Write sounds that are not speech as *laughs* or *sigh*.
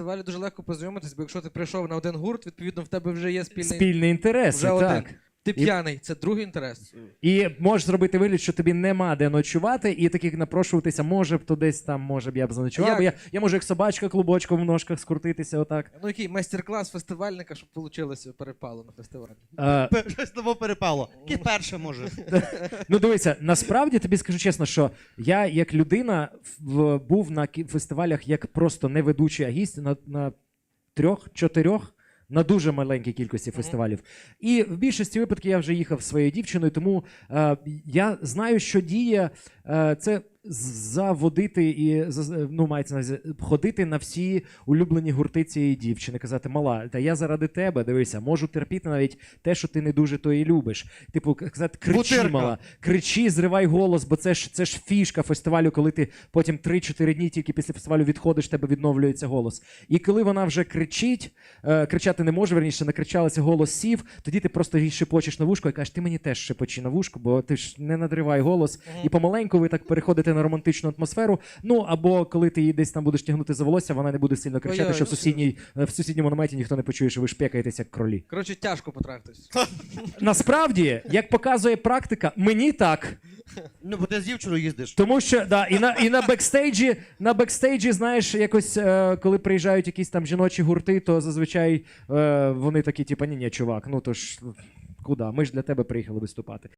фестивалі дуже легко познайомитись, бо якщо ти прийшов на один гурт, відповідно в тебе вже є спільний. Спільний інтерес, Вже так. один. Ти п'яний, це другий інтерес. І можеш зробити вигляд, що тобі нема де ночувати, і таких напрошуватися, може б то десь там, може б я б заночував, Як? бо я, я можу як собачка клубочком в ножках скрутитися отак. Ну який майстер-клас фестивальника, щоб вийшло перепало на фестивалі. Е, Щось того перепало. Яке перше може? Ну, дивися, насправді тобі скажу чесно, що я як людина в, був на кі- фестивалях як просто не ведучий, а на, на трьох-чотирьох. На дуже маленькій кількості фестивалів. І в більшості випадків я вже їхав зі своєю дівчиною, тому е, я знаю, що діє е, це заводити і ну, мається на увазі, ходити на всі улюблені гурти цієї дівчини, казати, мала, та я заради тебе дивися, можу терпіти навіть те, що ти не дуже то і любиш. Типу, казати, кричи, Бутирка. мала, кричи, зривай голос, бо це ж це ж фішка фестивалю, коли ти потім 3-4 дні тільки після фестивалю відходиш, тебе відновлюється голос. І коли вона вже кричить, е, кричати не може, верніше, накричалася, голос сів, тоді ти просто їй шепочеш на вушко і кажеш, ти мені теж шепочи на вушко, бо ти ж не надривай голос. І помаленьку ви так переходите на романтичну атмосферу. Ну або коли ти її десь там будеш тягнути за волосся, вона не буде сильно кричати, Ой-ой, що в ну, сусідній е, в сусідньому наметі ніхто не почує, що ви шпекаєтесь як кролі. Коротше, тяжко потрапитись. *laughs* Насправді, як показує практика, мені так. Ну, бо ти з дівчиною їздиш. Тому що да, і на і на бекстейджі, на бекстейджі, знаєш, якось е, коли приїжджають якісь там жіночі гурти, то зазвичай е, вони такі, типу, ні, ні, чувак, ну то ж куди? Ми ж для тебе приїхали виступати.